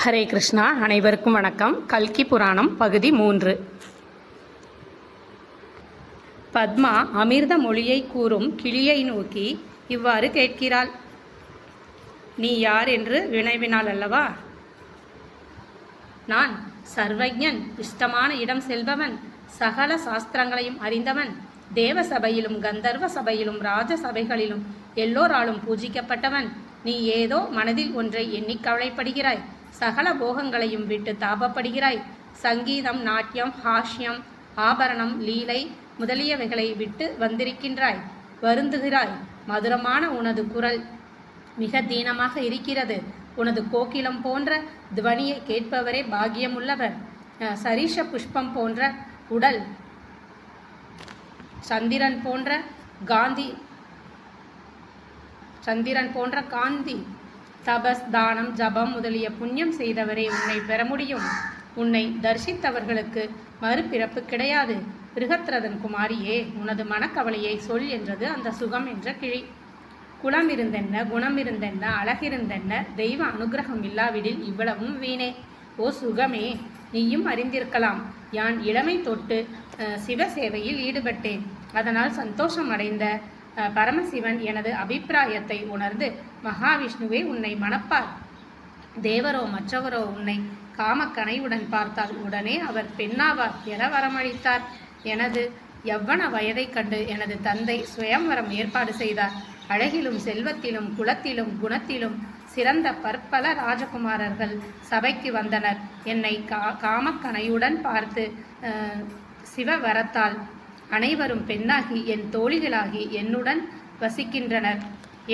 ஹரே கிருஷ்ணா அனைவருக்கும் வணக்கம். கல்கி புராணம் பகுதி மூன்று. பத்மா அமிர்த மொழியை கூறும் கிளியை நோக்கி இவ்வாறு கேட்கிறாள். நீ யார் என்று வினைவினாள் அல்லவா? நான் சர்வஜன் இஷ்டமான இடம் செல்பவன் சகல சாஸ்திரங்களையும் அறிந்தவன் தேவ சபையிலும் கந்தர்வ சபையிலும் ராஜ சபைகளிலும் எல்லோராலும் பூஜிக்கப்பட்டவன். நீ ஏதோ மனதில் ஒன்றை எண்ணி கவலைப்படுகிறாய். சகல போகங்களையும் விட்டு தாபப்படுகிறாய். சங்கீதம் நாட்டியம் ஹாஷ்யம் ஆபரணம் லீலை முதலியவைகளை விட்டு வந்திருக்கின்றாய். வருந்துகிறாய். மதுரமான உனது குரல் மிக தீனமாக இருக்கிறது. உனது கோகிலம் போன்ற துவனியை கேட்பவரே பாகியமுள்ளவர் சரீஷ புஷ்பம் போன்ற உடல் சந்திரன் போன்ற காந்தி சந்திரன் போன்ற காந்தி தபஸ் தானம் ஜபம் முதலிய புண்ணியம் செய்தவரே உன்னை பெற முடியும். உன்னை தரிசித்தவர்களுக்கு மறுபிறப்பு கிடையாது. பிருகத்ரதன் குமாரியே உனது மனக்கவலையை சொல் என்றது அந்த சுகம் என்ற கிழி. குலம் இருந்தென்ன குணம் இருந்தென்ன அழகிருந்தென்ன தெய்வ அனுகிரகம் இல்லாவிடில் இவ்வளவும் வீணே. ஓ சுகமே நீயும் அறிந்திருக்கலாம். யான் இளமை தொட்டு சிவ சேவையில் ஈடுபட்டேன். அதனால் சந்தோஷம் அடைந்த பரமசிவன் எனது அபிப்பிராயத்தை உணர்ந்து மகாவிஷ்ணுவே உன்னை மணப்பார். தேவரோ மற்றவரோ உன்னை காமக்கனைவுடன் பார்த்தால் உடனே அவர் பெண்ணாவார் என வரமளித்தார். எனது எவ்வன வயதைக் கண்டு எனது தந்தை சுயம்வரம் ஏற்பாடு செய்தார். அழகிலும் செல்வத்திலும் குலத்திலும் குணத்திலும் சிறந்த பற்பல ராஜகுமாரர்கள் சபைக்கு வந்தனர். என்னை கா காமக்கனையுடன் பார்த்து சிவவரத்தால் அனைவரும் பெண்ணாகி என் தோழிகளாகி என்னுடன் வசிக்கின்றனர்.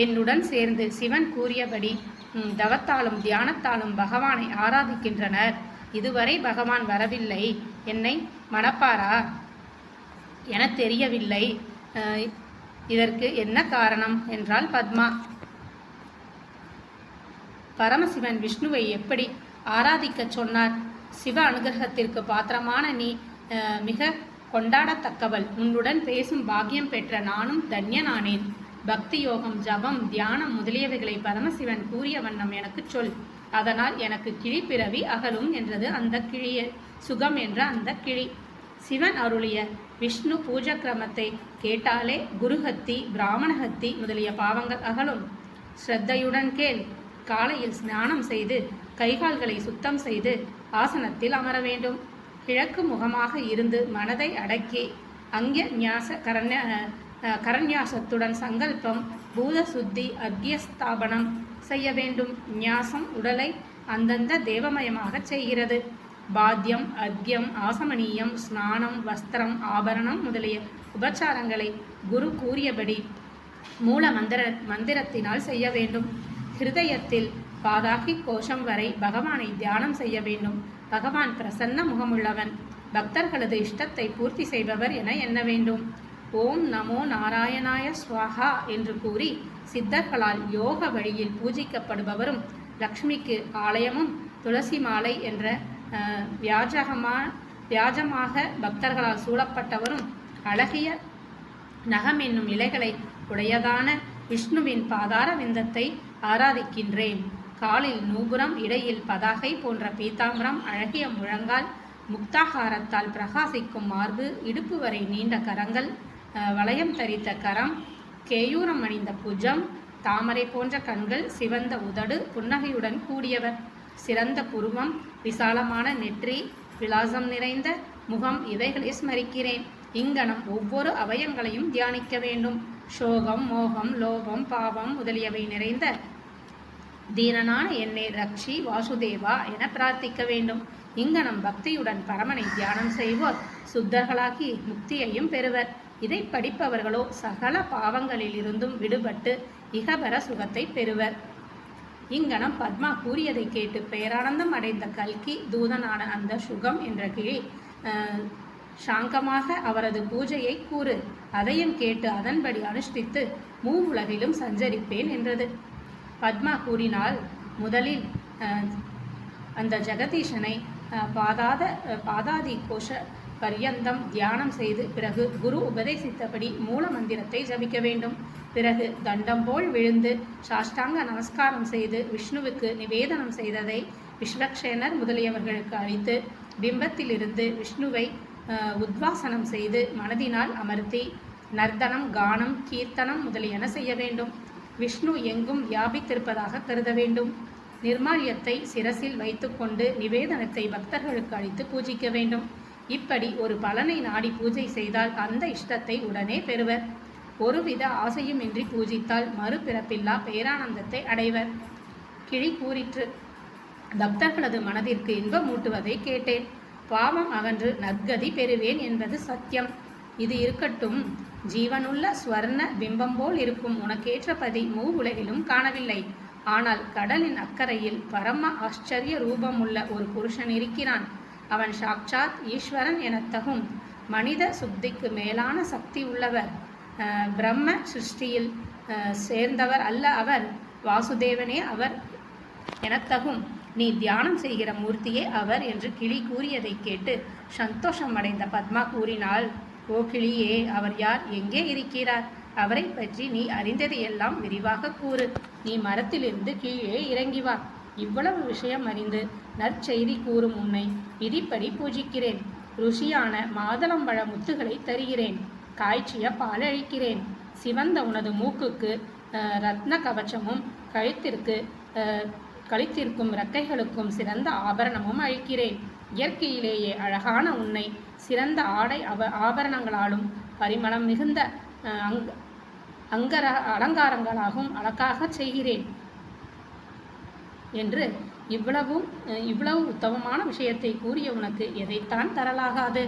என்னுடன் சேர்ந்து சிவன் கூறியபடி தவத்தாலும் தியானத்தாலும் பகவானை ஆராதிக்கின்றனர். இதுவரை பகவான் வரவில்லை. என்னை மணப்பாரா? என தெரியவில்லை. இதற்கு என்ன காரணம் என்றால் பத்மா பரமசிவன் விஷ்ணுவை எப்படி ஆராதிக்கச் சொன்னார்? சிவ அனுகிரகத்திற்கு பாத்திரமான நீ மிக கொண்டாடத்தக்கவள். உன்னுடன் பேசும் பாக்கியம் பெற்ற நானும் தன்யனானேன். பக்தி யோகம் ஜபம் தியானம் முதலியவைகளை பரமசிவன் கூறிய வண்ணம் எனக்குச் சொல். அதனால் எனக்கு கிளி பிறவி அகலும் என்றது அந்த கிளிய சுகம் என்ற அந்த கிளி. சிவன் அருளிய விஷ்ணு பூஜ கிரமத்தை கேட்டாலே குருஹத்தி பிராமணஹத்தி முதலிய பாவங்கள் அகலும். ஸ்ரத்தையுடன் கேள். காலையில் ஸ்நானம் செய்து கைகால்களை சுத்தம் செய்து ஆசனத்தில் அமர வேண்டும். கிழக்கு முகமாக இருந்து மனதை அடக்கி அங்கிய ஞாச கரண்ய கரண்யாசத்துடன் சங்கல்பம் பூத சுத்தி அக்யஸ்தாபனம் செய்ய வேண்டும். ஞாசம் உடலை அந்தந்த தேவமயமாக செய்கிறது. பாத்தியம் அக்யம் ஆசமணியம் ஸ்நானம் வஸ்திரம் ஆபரணம் முதலிய உபச்சாரங்களை குரு கூறியபடி மூல மந்திர மந்திரத்தினால் செய்ய வேண்டும். ஹிருதயத்தில் பாதாகி கோஷம் வரை பகவானை தியானம் செய்ய வேண்டும். பகவான் பிரசன்ன முகமுள்ளவன். பக்தர்களது இஷ்டத்தை பூர்த்தி செய்பவர் என எண்ண வேண்டும். ஓம் நமோ நாராயணாய ஸ்வாஹா என்று கூறி சித்தர்களால் யோக வழியில் பூஜிக்கப்படுபவரும் லக்ஷ்மிக்கு ஆலயமும் துளசி மாலை என்ற வியாஜகமா வியாஜமாக பக்தர்களால் சூழப்பட்டவரும் அழகிய நகம் என்னும் இலைகளை உடையதான விஷ்ணுவின் பாதார விந்தத்தை ஆராதிக்கின்றேன். காலில் நூபுரம் இடையில் பதாகை போன்ற பீதாம்பரம் அழகிய முழங்கால் முக்தாகாரத்தால் பிரகாசிக்கும் மார்பு இடுப்பு வரை நீண்ட கரங்கள் வளையம் தரித்த கரம் கேயூரம் அணிந்த புஜம் தாமரை போன்ற கண்கள் சிவந்த உதடு புன்னகையுடன் கூடியவர் சிறந்த புருவம் விசாலமான நெற்றி விலாசம் நிறைந்த முகம் இவைகளை ஸ்மரிக்கிறேன். இங்கனம் ஒவ்வொரு அவயங்களையும் தியானிக்க வேண்டும். சோகம் மோகம் லோகம் பாவம் முதலியவை நிறைந்த தீனனான என்னை ரக்ஷி வாசுதேவா என பிரார்த்திக்க வேண்டும். இங்கனம் பக்தியுடன் பரமனை தியானம் செய்வோர். சுத்தர்களாகி முக்தியையும் பெறுவர். இதை படிப்பவர்களோ சகல பாவங்களிலிருந்தும் விடுபட்டு இகபர சுகத்தை பெறுவர். இங்கனம் பத்மா கூறியதை கேட்டு பேரானந்தம் அடைந்த கல்கி தூதனான அந்த சுகம் என்ற கிளி சாங்கமாக அவரது பூஜையை கூறு. அதையும் கேட்டு அதன்படி அனுஷ்டித்து மூவுலகிலும் சஞ்சரிப்பேன் என்றது. பத்மா கூறினால் முதலில் அந்த ஜெகதீஷனை பாதாத பாதாதி கோஷ பர்யந்தம் தியானம் செய்து பிறகு குரு உபதேசித்தபடி மூல மந்திரத்தை ஜபிக்க வேண்டும். பிறகு தண்டம் போல் விழுந்து சாஷ்டாங்க நமஸ்காரம் செய்து விஷ்ணுவுக்கு நிவேதனம் செய்ததை விஸ்வக்ஷேனர் முதலியவர்களுக்கு அளித்து பிம்பத்திலிருந்து விஷ்ணுவை உத்வாசனம் செய்து மனதினால் அமர்த்தி நர்த்தனம் கானம் கீர்த்தனம் முதலியன செய்ய வேண்டும். விஷ்ணு எங்கும் வியாபித்திருப்பதாக கருத வேண்டும். நிர்மால்யத்தை சிரசில் வைத்துக்கொண்டு நிவேதனத்தை பக்தர்களுக்கு அளித்து பூஜிக்க வேண்டும். இப்படி ஒரு பலனை நாடி பூஜை செய்தால் அந்த இஷ்டத்தை உடனே பெறுவர். ஒருவித ஆசையுமின்றி பூஜித்தால் மறுபிறப்பில்லா பேரானந்தத்தை அடைவர். கிழி கூறிற்று பக்தர்களது மனதிற்கு இன்பமூட்டுவதை கேட்டேன். பாவம் அகன்று நற்கதி பெறுவேன் என்பது சத்தியம். இது இருக்கட்டும். ஜீவனுள்ள ஸ்வர்ண பிம்பம் போல் இருக்கும் உனக்கேற்ற பதி மூ உலகிலும் காணவில்லை. ஆனால் கடலின் அக்கறையில் பரம ஆச்சரிய ரூபமுள்ள ஒரு புருஷன் இருக்கிறான். அவன் சாக்சாத் ஈஸ்வரன் எனத்தகும் மனித சுத்திக்கு மேலான சக்தி உள்ளவர். பிரம்ம சிருஷ்டியில் சேர்ந்தவர் அல்ல அவர். வாசுதேவனே அவர் எனத்தகும் நீ தியானம் செய்கிற மூர்த்தியே அவர் என்று கிளி கூறியதை கேட்டு சந்தோஷம் அடைந்த பத்மா கூறினாள். ஓ கிளியே அவர் யார்? எங்கே இருக்கிறார்? அவரை பற்றி நீ அறிந்ததையெல்லாம் விரிவாக கூறு. நீ மரத்திலிருந்து கீழே இறங்கி வா. இவ்வளவு விஷயம் அறிந்து நற்செய்தி கூறும் உன்னை விதிப்படி பூஜிக்கிறேன். ருசியான மாதுளம்பழ முத்துகளை தருகிறேன். காய்ச்சிய பாலழிக்கிறேன் சிவந்த உனது மூக்குக்கு ரத்ன கவச்சமும் கழுத்திற்கு கழுத்திற்கும் ரெக்கைகளுக்கும் சிறந்த ஆபரணமும் அழிக்கிறேன். இயற்கையிலேயே அழகான உன்னை சிறந்த ஆடை அவ ஆபரணங்களாலும் பரிமளம் மிகுந்த அஹ், அங் அங்கர அலங்காரங்களாகவும் அழகாக செய்கிறேன். என்று இவ்வளவும் இவ்வளவு உத்தமமான விஷயத்தை கூறிய உனக்கு எதைத்தான் தரலாகாது?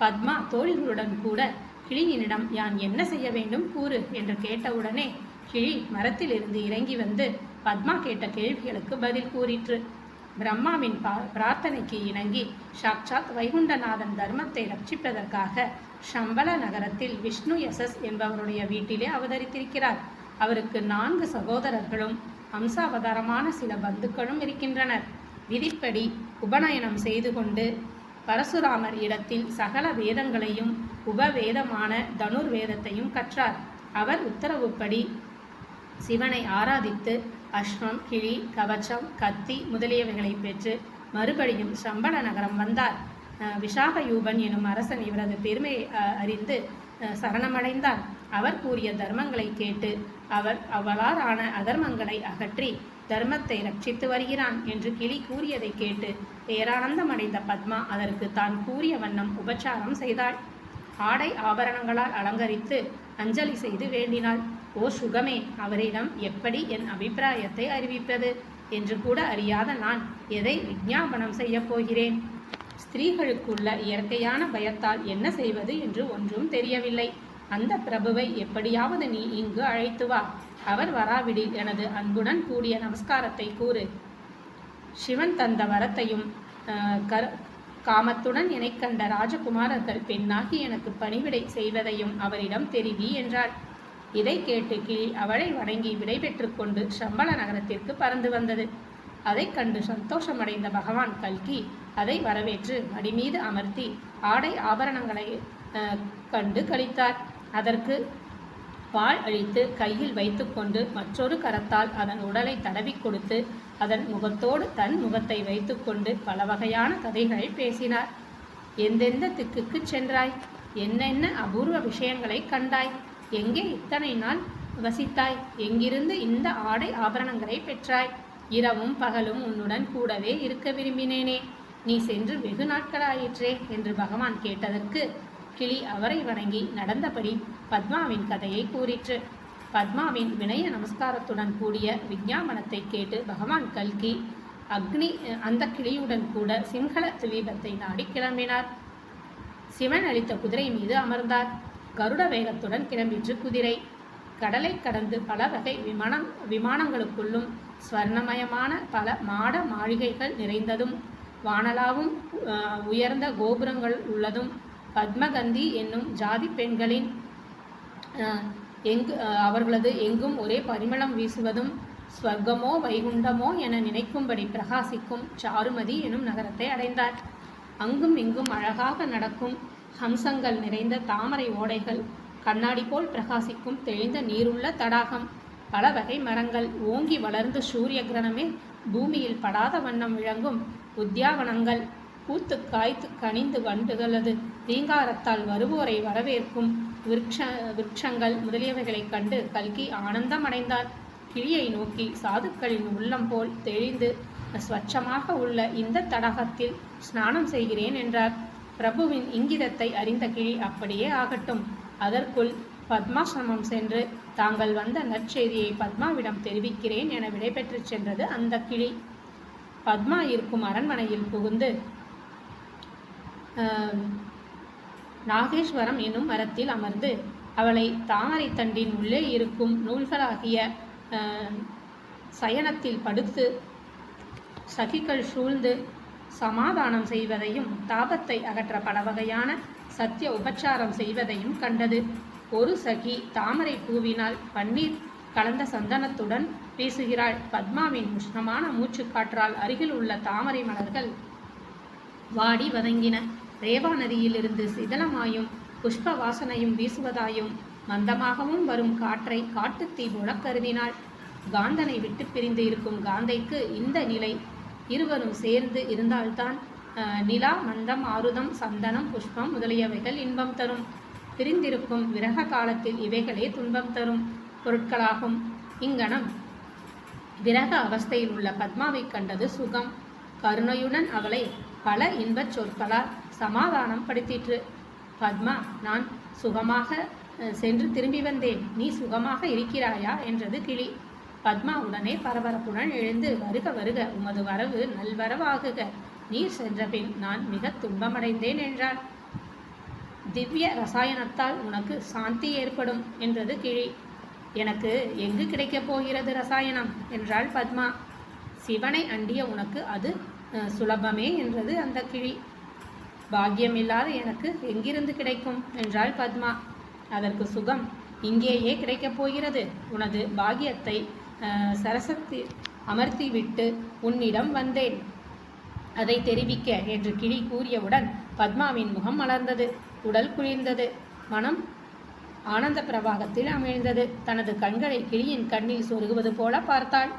பத்மா தோழிகளுடன் கூட கிளியினிடம் யான் என்ன செய்ய வேண்டும்? கூறு என்று கேட்டவுடனே கிளி மரத்திலிருந்து இறங்கி வந்து பத்மா கேட்ட கேள்விகளுக்கு பதில் கூறிற்று. பிரம்மாவின் பா பிரார்த்தனைக்கு இணங்கி சாக்சாத் வைகுண்டநாதன் தர்மத்தை ரட்சிப்பதற்காக சம்பள நகரத்தில் விஷ்ணு யசஸ் என்பவருடைய வீட்டிலே அவதரித்திருக்கிறார். அவருக்கு நான்கு சகோதரர்களும் அம்சாவதாரமான சில பந்துக்களும் இருக்கின்றனர். விதிப்படி உபநயனம் செய்து கொண்டு பரசுராமர் இடத்தில் சகல வேதங்களையும் உபவேதமான தனுர்வேதத்தையும் கற்றார். அவர் உத்தரவுப்படி சிவனை ஆராதித்து அஸ்வம் கிளி கவச்சம் கத்தி முதலியவைகளை பெற்று மறுபடியும் சம்பள நகரம் வந்தார். அஹ் விஷாகயூபன் எனும் அரசன் இவரது பெருமையை அறிந்து சரணமடைந்தார். அவர் கூறிய தர்மங்களை கேட்டு அவர் அவளாரான அதர்மங்களை அகற்றி தர்மத்தை ரட்சித்து வருகிறான் என்று கிளி கூறியதை கேட்டு பேரானந்தமடைந்த பத்மா அதற்கு தான் கூறிய வண்ணம் உபச்சாரம் செய்தாள். ஆடை ஆபரணங்களால் அலங்கரித்து அஞ்சலி செய்து வேண்டினாள். ஓ சுகமே அவரிடம் எப்படி என் அபிப்பிராயத்தை அறிவிப்பது? என்று கூட அறியாத நான் எதை விஞ்ஞாபனம் செய்யப் போகிறேன்? ஸ்திரீகளுக்குள்ள இயற்கையான பயத்தால் என்ன செய்வது என்று ஒன்றும் தெரியவில்லை. அந்த பிரபுவை எப்படியாவது நீ இங்கு அழைத்து வா. அவர் வராவிடில் எனது அன்புடன் கூடிய நமஸ்காரத்தை கூறு. சிவன் தந்த வரத்தையும் கர் காமத்துடன் இணைக்கண்ட கண்ட ராஜகுமாரர்கள் பெண்ணாகி எனக்கு பணிவிடை செய்வதையும் அவரிடம் தெரிவி என்றாள். இதை கேட்டு கிளி அவளை வணங்கி விடைபெற்று கொண்டு சம்பள நகரத்திற்கு பறந்து வந்தது. அதைக் கண்டு சந்தோஷமடைந்த பகவான் கல்கி அதை வரவேற்று மடிமீது அமர்த்தி ஆடை ஆபரணங்களை கண்டு கழித்தார். அதற்கு பால் அழித்து கையில் வைத்துக்கொண்டு மற்றொரு கரத்தால் அதன் உடலை தடவி கொடுத்து அதன் முகத்தோடு தன் முகத்தை வைத்துக்கொண்டு பல வகையான கதைகளை பேசினார். எந்தெந்த திக்குக்கு சென்றாய்? என்னென்ன அபூர்வ விஷயங்களை கண்டாய்? எங்கே இத்தனை நாள் வசித்தாய்? எங்கிருந்து இந்த ஆடை ஆபரணங்களை பெற்றாய்? இரவும் பகலும் உன்னுடன் கூடவே இருக்க விரும்பினேனே. நீ சென்று வெகு நாட்களாயிற்றே என்று பகவான் கேட்டதற்கு கிளி அவரை வணங்கி நடந்தபடி பத்மாவின் கதையை கூறிற்று. பத்மாவின் வினய நமஸ்காரத்துடன் கூடிய விஞ்ஞாபனத்தை கேட்டு பகவான் கல்கி அக்னி அந்த கிளியுடன் கூட சிங்கள துவீபத்தை நாடி கிளம்பினார். சிவன் அளித்த குதிரை மீது அமர்ந்தார். கருட வேகத்துடன் கிளம்பிற்று குதிரை. கடலை கடந்து பல வகை விமானம் விமானங்களுக்குள்ளும் ஸ்வர்ணமயமான பல மாட மாளிகைகள் நிறைந்ததும் வானலாவும் உயர்ந்த கோபுரங்கள் உள்ளதும். பத்மகந்தி என்னும் ஜாதி பெண்களின் எங்கு அவர்களது எங்கும் ஒரே பரிமளம் வீசுவதும் ஸ்வர்க்கமோ வைகுண்டமோ என நினைக்கும்படி பிரகாசிக்கும் சாருமதி எனும் நகரத்தை அடைந்தார். அங்கும் இங்கும் அழகாக நடக்கும் ஹம்சங்கள் நிறைந்த தாமரை ஓடைகள் கண்ணாடி போல் பிரகாசிக்கும் தெளிந்த நீருள்ள தடாகம். பல வகை மரங்கள் ஓங்கி வளர்ந்து சூரிய கிரணமே பூமியில் படாத வண்ணம் விளங்கும் உத்தியாவனங்கள். பூத்து காய்த்து கனிந்து வண்டுகளது தீங்காரத்தால் வருவோரை வரவேற்கும் விருட்ச விருட்சங்கள் முதலியவைகளைக் கண்டு கல்கி ஆனந்தமடைந்தார். கிளியை நோக்கி சாதுக்களின் உள்ளம் போல் தெளிந்து ஸ்வச்சமாக உள்ள இந்த தடாகத்தில் ஸ்நானம் செய்கிறேன் என்றார். பிரபுவின் இங்கிதத்தை அறிந்த கிளி அப்படியே ஆகட்டும். அதற்குள் பத்மாசிரமம் சென்று தாங்கள் வந்த நற்செய்தியை பத்மாவிடம் தெரிவிக்கிறேன் என விடைபெற்றுச் சென்றது அந்த கிளி. பத்மா இருக்கும் அரண்மனையில் புகுந்து நாகேஸ்வரம் என்னும் மரத்தில் அமர்ந்து அவளை தாமரை தண்டின் உள்ளே இருக்கும் நூல்களாகிய சயனத்தில் படுத்து சகிகள் சூழ்ந்து சமாதானம் செய்வதையும் தாபத்தை அகற்ற பல வகையான சத்திய உபச்சாரம் செய்வதையும் கண்டது. ஒரு சகி தாமரை பூவினால் பன்னீர் கலந்த சந்தனத்துடன் பேசுகிறாள். பத்மாவின் உஷ்ணமான மூச்சுக்காற்றால் அருகில் உள்ள தாமரை மலர்கள் வாடி வதங்கின. ரேவா நதியிலிருந்து சிதலமாயும் புஷ்ப வாசனையும் வீசுவதாயும் மந்தமாகவும் வரும் காற்றை காட்டுத்தீ போல கருதினாள். காந்தனை விட்டு பிரிந்து இருக்கும் காந்தைக்கு இந்த நிலை இருவரும் சேர்ந்து இருந்தால்தான் நிலா மந்தம் ஆருதம் சந்தனம் புஷ்பம் முதலியவைகள் இன்பம் தரும். பிரிந்திருக்கும் விரக காலத்தில் இவைகளே துன்பம் தரும் பொருட்களாகும். இங்கனம் விரக அவஸ்தையில் உள்ள பத்மாவை கண்டது சுகம். கருணையுடன் அவளை பல இன்பச் சொற்களால் சமாதானம் படுத்திற்று. பத்மா நான் சுகமாக சென்று திரும்பி வந்தேன். நீ சுகமாக இருக்கிறாயா? என்றது கிளி. பத்மா உடனே பரபரப்புடன் எழுந்து வருக வருக உமது வரவு நல்வரவாகுக. நீர் சென்றபின் நான் மிக துன்பமடைந்தேன் என்றாள் திவ்ய ரசாயனத்தால் உனக்கு சாந்தி ஏற்படும் என்றது கிழி எனக்கு எங்கு கிடைக்கப் போகிறது ரசாயனம்? என்றாள் பத்மா. சிவனை அண்டிய உனக்கு அது சுலபமே என்றது அந்த கிழி பாக்கியமில்லாத எனக்கு எங்கிருந்து கிடைக்கும்? என்றாள் பத்மா. அதற்கு சுகம் இங்கேயே கிடைக்கப் போகிறது. உனது பாக்கியத்தை சரசத்தி அமர்த்திவிட்டு உன்னிடம் வந்தேன். அதை தெரிவிக்க என்று கிளி கூறியவுடன் பத்மாவின் முகம் மலர்ந்தது உடல் குளிர்ந்தது மனம் ஆனந்த பிரவாகத்தில் அமிழ்ந்தது தனது கண்களை கிளியின் கண்ணில் சொருகுவது போல பார்த்தாள்.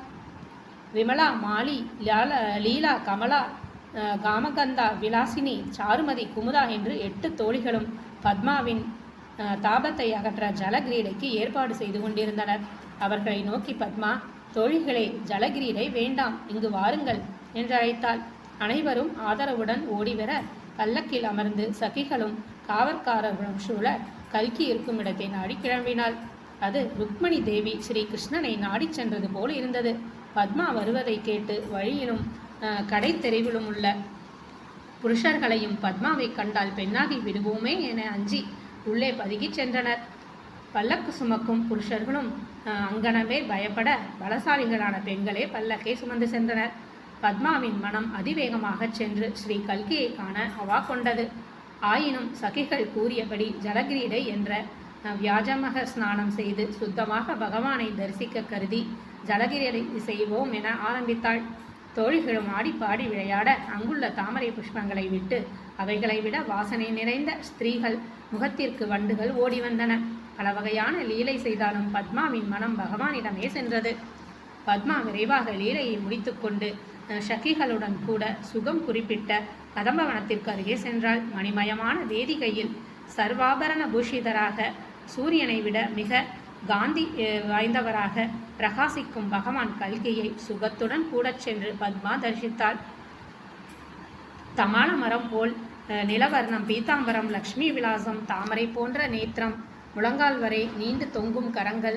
விமலா மாலி லாலா லீலா கமலா காமகந்தா விலாசினி சாருமதி குமுதா என்று எட்டு தோழிகளும் பத்மாவின் தாபத்தை அகற்ற ஜலகிரீடைக்கு ஏற்பாடு செய்து கொண்டிருந்தனர். அவர்களை நோக்கி பத்மா தோழிகளே ஜலகிரீரை வேண்டாம் இங்கு வாருங்கள் என்றழைத்தாள் அனைவரும் ஆதரவுடன் ஓடிவர பல்லக்கில் அமர்ந்து சகிகளும் காவற்காரர்களும் சூழ கல்கி இருக்கும் இடத்தை நாடி கிளம்பினாள். அது ருக்மணி தேவி ஸ்ரீ கிருஷ்ணனை நாடிச் சென்றது போல் இருந்தது. பத்மா வருவதை கேட்டு வழியிலும் கடை தெருவிலும் உள்ள புருஷர்களையும் பத்மாவை கண்டால் பெண்ணாகி விடுவோமே என அஞ்சி உள்ளே பதுகிச் சென்றனர். பல்லக்கு சுமக்கும் புருஷர்களும் அங்கனமே பயப்பட பலசாலிகளான பெண்களே பல்லக்கை சுமந்து சென்றனர். பத்மாவின் மனம் அதிவேகமாகச் சென்று ஸ்ரீ கல்கியை காண அவா கொண்டது. ஆயினும் சகிகள் கூறியபடி ஜலகிரீடை என்ற வியாஜமக ஸ்நானம் செய்து சுத்தமாக பகவானை தரிசிக்க கருதி ஜலகிரீடை செய்வோம் என ஆரம்பித்தாள். தோழிகளும் ஆடி பாடி விளையாட அங்குள்ள தாமரை புஷ்பங்களை விட்டு அவைகளை விட வாசனை நிறைந்த ஸ்திரீகள் முகத்திற்கு வண்டுகள் ஓடி வந்தன. பல வகையான லீலை செய்தாலும் பத்மாவின் மனம் பகவானிடமே சென்றது. பத்மா விரைவாக லீலையை முடித்துக்கொண்டு ஷகிகளுடன் சகிகளுடன் கூட சுகம் குறிப்பிட்ட கதம்பவனத்திற்கு அருகே சென்றாள். மணிமயமான வேதிகையில் சர்வாபரண பூஷிதராக சூரியனை விட மிக காந்தி வாய்ந்தவராக பிரகாசிக்கும் பகவான் கல்கியை சுகத்துடன் கூடச் சென்று பத்மா தரிசித்தாள். தமாள மரம் போல் நிலவர்ணம் பீதாம்பரம் லக்ஷ்மி விலாசம் தாமரை போன்ற நேத்திரம் முழங்கால் வரை நீண்டு தொங்கும் கரங்கள்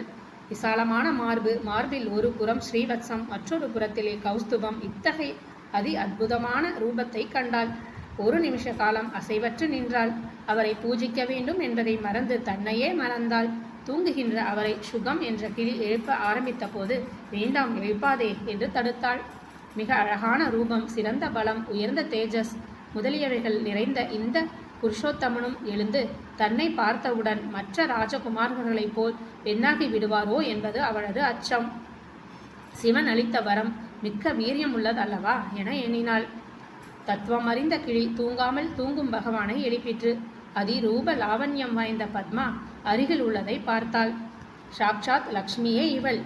விசாலமான மார்பு மார்பில் ஒரு புறம் ஸ்ரீவத்சம் மற்றொரு புறத்திலே கௌஸ்துபம் இத்தகைய அதி அற்புதமான ரூபத்தை கண்டாள். ஒரு நிமிஷ காலம் அசைவற்று நின்றாள். அவரை பூஜிக்க வேண்டும் என்பதை மறந்து தன்னையே மறந்தாள். தூங்குகின்ற அவரை சுகம் என்ற கிளி எழுப்ப ஆரம்பித்த போது வேண்டாம் எழுப்பாதே என்று தடுத்தாள். மிக அழகான ரூபம் சிறந்த பலம் உயர்ந்த தேஜஸ் முதலியவைகள் நிறைந்த இந்த புருஷோத்தமனும் எழுந்து தன்னை பார்த்தவுடன் மற்ற ராஜகுமார்களைப் போல் பெண்ணாகி விடுவாரோ என்பது அவளது அச்சம். சிவன் அளித்த வரம் மிக்க வீரியம் உள்ளதல்லவா என எண்ணினாள். தத்துவம் அறிந்த கிளி தூங்காமல் தூங்கும் பகவானை எழுப்பிற்று. அதிரூப லாவண்யம் வாய்ந்த பத்மா அருகில் உள்ளதை பார்த்தாள். சாக்ஷாத் லக்ஷ்மியே இவள்.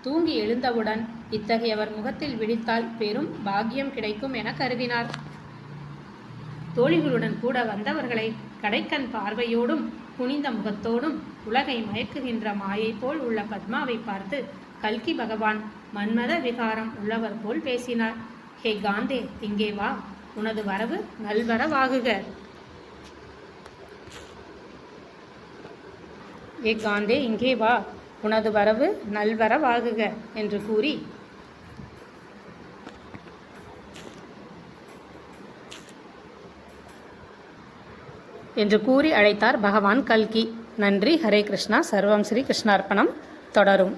தூங்கி எழுந்தவுடன் இத்தகையவர் முகத்தில் விழித்தால் பெரும் பாக்கியம் கிடைக்கும் என கருதினார். தோழிகளுடன் கூட வந்தவர்களை கடைக்கண் பார்வையோடும் குனிந்த முகத்தோடும் உலகை மயக்குகின்ற மாயை போல் உள்ள பத்மாவை பார்த்து கல்கி பகவான் மன்மத விகாரம் உள்ளவர் போல் பேசினார். ஹே காந்தே இங்கே வா உனது வரவு நல்வரவாகுக. ஏ காந்தே இங்கே வா உனது வரவு நல்வரவாகுக என்று கூறி என்று கூறி அழைத்தார் பகவான் கல்கி. நன்றி. ஹரே கிருஷ்ணா. சர்வம் ஸ்ரீ கிருஷ்ணார்ப்பணம். தொடரும்.